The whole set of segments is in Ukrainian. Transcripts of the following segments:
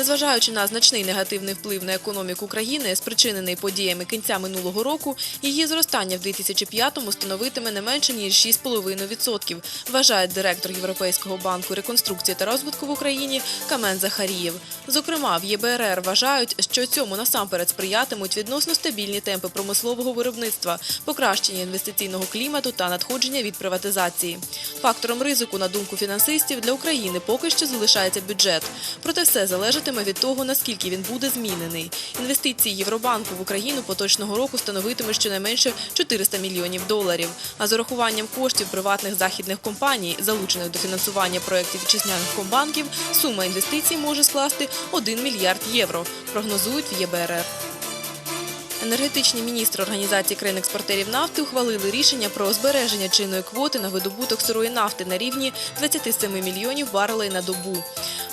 Незважаючи на значний негативний вплив на економіку країни, спричинений подіями кінця минулого року, її зростання в 2005-му становитиме не менше ніж 6,5%, вважає директор Європейського банку реконструкції та розвитку в Україні Камен Захарієв. Зокрема, в ЄБРР вважають, що цьому насамперед сприятимуть відносно стабільні темпи промислового виробництва, покращення інвестиційного клімату та надходження від приватизації. Фактором ризику, на думку фінансистів, для України поки що залишається бюджет. Проте все залежатиме від того, наскільки він буде змінений. Інвестиції Євробанку в Україну поточного року становитиме щонайменше 400 мільйонів доларів. А з урахуванням коштів приватних західних компаній, залучених до фінансування проєктів вітчизняних комбанків, сума інвестицій може скласти 1 мільярд євро, прогнозують в ЄБРР. Енергетичні міністри Організації країн-експортерів нафти ухвалили рішення про збереження чинної квоти на видобуток сирої нафти на рівні 27 мільйонів барелей на добу.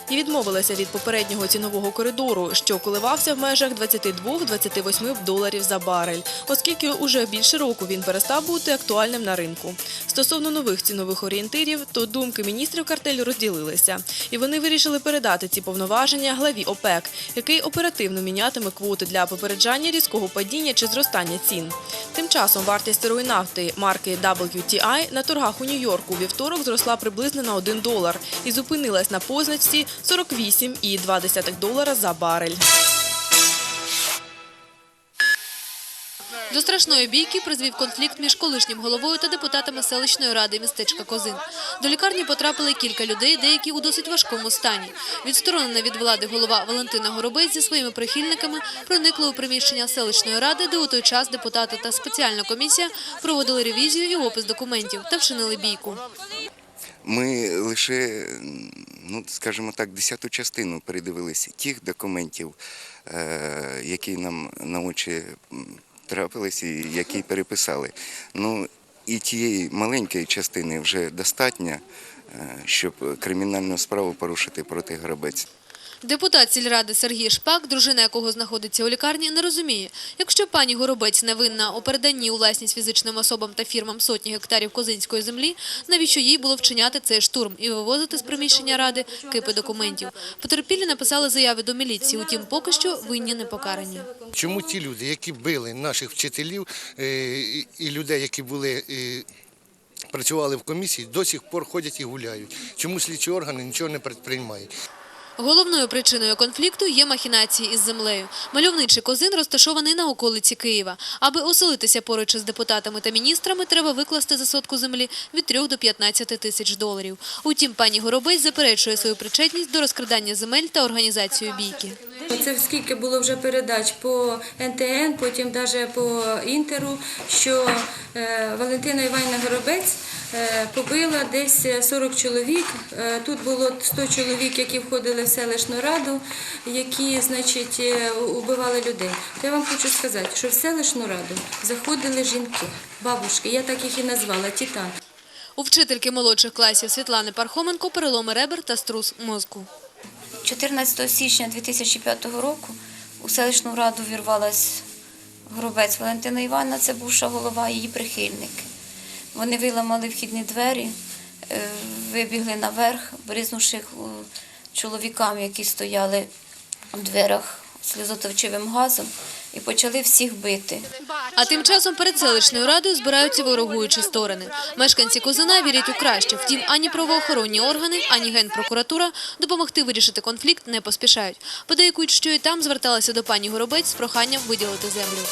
І відмовилися від попереднього цінового коридору, що коливався в межах 22-28 доларів за барель, оскільки уже більше року він перестав бути актуальним на ринку. Стосовно нових цінових орієнтирів, то думки міністрів картелю розділилися, і вони вирішили передати ці повноваження главі ОПЕК, який оперативно мінятиме квоти для попереджання різкого падіння чи зростання цін. Тим часом вартість сирої нафти марки WTI на торгах у Нью-Йорку вівторок зросла приблизно на 1 долар і зупинилась на позначці 48,2 долара за барель. До страшної бійки призвів конфлікт між колишнім головою та депутатами селищної ради містечка Козин. До лікарні потрапили кілька людей, деякі у досить важкому стані. Відсторонена від влади голова Валентина Горобець зі своїми прихильниками проникла у приміщення селищної ради, де у той час депутати та спеціальна комісія проводили ревізію і опис документів та вчинили бійку. Ми лише, ну скажімо так, десяту частину передивилися тих документів, е, які нам на очі трапилися, і які переписали. Ну і тієї маленької частини вже достатньо, е, щоб кримінальну справу порушити проти Грабець. Депутат сільради Сергій Шпак, дружина якого знаходиться у лікарні, не розуміє, якщо пані Горобець не винна у переданні у власність фізичним особам та фірмам сотні гектарів козинської землі, навіщо їй було вчиняти цей штурм і вивозити з приміщення ради кипи документів. Потерпілі написали заяви до міліції, утім поки що винні не покарані. Чому ті люди, які били наших вчителів е, і- людей, які були. е, Працювали в комісії, до сих пор ходять і гуляють. Чому слідчі органи нічого не предприймають? Головною причиною конфлікту є махінації із землею. Мальовничий козин розташований на околиці Києва. Аби оселитися поруч із депутатами та міністрами, треба викласти за сотку землі від 3 до 15 тисяч доларів. Утім, пані Горобець заперечує свою причетність до розкрадання земель та організацію бійки. Це скільки було вже передач по НТН, потім навіть по Інтеру, що е, Валентина Іванівна Горобець побила десь 40 чоловік. Е, Тут було 100 чоловік, які входили в селищну раду, які, значить, е, убивали людей. То я вам хочу сказати, що в селищну раду заходили жінки, бабушки, я так їх і назвала, тітан. У вчительки молодших класів Світлани Пархоменко переломи ребер та струс мозку. 14 січня 2005 року у селищну раду вірвалась Горобець Валентина Івановна, це бувша голова, її прихильники. Вони виламали вхідні двері, е, вибігли наверх, бризнувши е, чоловікам, які стояли у дверях сльозоточивим газом, і почали всіх бити. А тим часом перед селищною радою збираються ворогуючі сторони. Мешканці Козина вірять у краще. Втім, ані правоохоронні органи, ані генпрокуратура допомогти вирішити конфлікт не поспішають. Подейкують, що і там зверталися до пані Горобець з проханням виділити землю.